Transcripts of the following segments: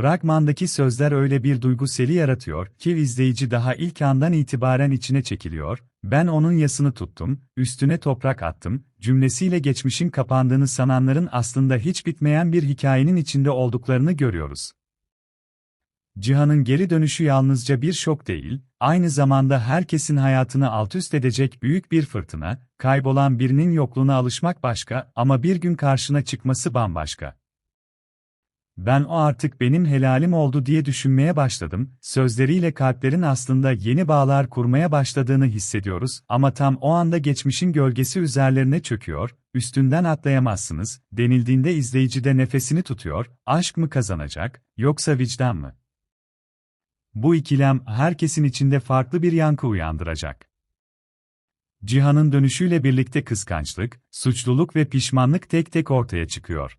Fragmandaki sözler öyle bir duygu seli yaratıyor ki izleyici daha ilk andan itibaren içine çekiliyor, ben onun yasını tuttum, üstüne toprak attım, cümlesiyle geçmişin kapandığını sananların aslında hiç bitmeyen bir hikayenin içinde olduklarını görüyoruz. Cihan'ın geri dönüşü yalnızca bir şok değil, aynı zamanda herkesin hayatını altüst edecek büyük bir fırtına, kaybolan birinin yokluğuna alışmak başka ama bir gün karşına çıkması bambaşka. Ben o artık benim helalim oldu diye düşünmeye başladım, sözleriyle kalplerin aslında yeni bağlar kurmaya başladığını hissediyoruz ama tam o anda geçmişin gölgesi üzerlerine çöküyor, üstünden atlayamazsınız, denildiğinde izleyici de nefesini tutuyor, aşk mı kazanacak, yoksa vicdan mı? Bu ikilem herkesin içinde farklı bir yankı uyandıracak. Cihan'ın dönüşüyle birlikte kıskançlık, suçluluk ve pişmanlık tek tek ortaya çıkıyor.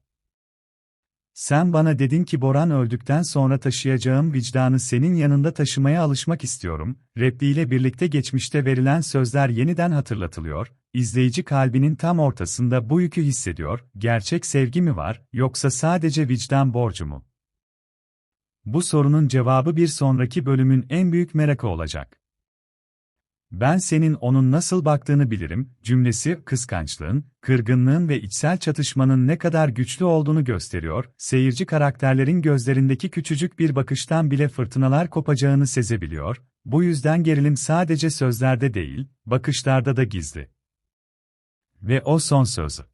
Sen bana dedin ki Boran öldükten sonra taşıyacağım vicdanı senin yanında taşımaya alışmak istiyorum. Repliğiyle birlikte geçmişte verilen sözler yeniden hatırlatılıyor. İzleyici kalbinin tam ortasında bu yükü hissediyor. Gerçek sevgi mi var, yoksa sadece vicdan borcu mu? Bu sorunun cevabı bir sonraki bölümün en büyük merakı olacak. Ben senin onun nasıl baktığını bilirim, cümlesi, kıskançlığın, kırgınlığın ve içsel çatışmanın ne kadar güçlü olduğunu gösteriyor, seyirci karakterlerin gözlerindeki küçücük bir bakıştan bile fırtınalar kopacağını sezebiliyor, bu yüzden gerilim sadece sözlerde değil, bakışlarda da gizli. Ve o son sözü.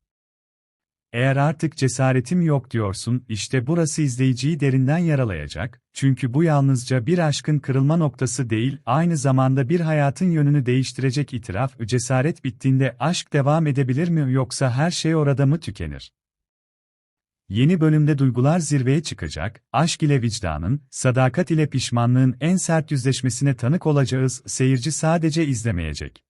Eğer artık cesaretim yok diyorsun, işte burası izleyiciyi derinden yaralayacak, çünkü bu yalnızca bir aşkın kırılma noktası değil, aynı zamanda bir hayatın yönünü değiştirecek itiraf, cesaret bittiğinde aşk devam edebilir mi yoksa her şey orada mı tükenir? Yeni bölümde duygular zirveye çıkacak, aşk ile vicdanın, sadakat ile pişmanlığın en sert yüzleşmesine tanık olacağız, seyirci sadece izlemeyecek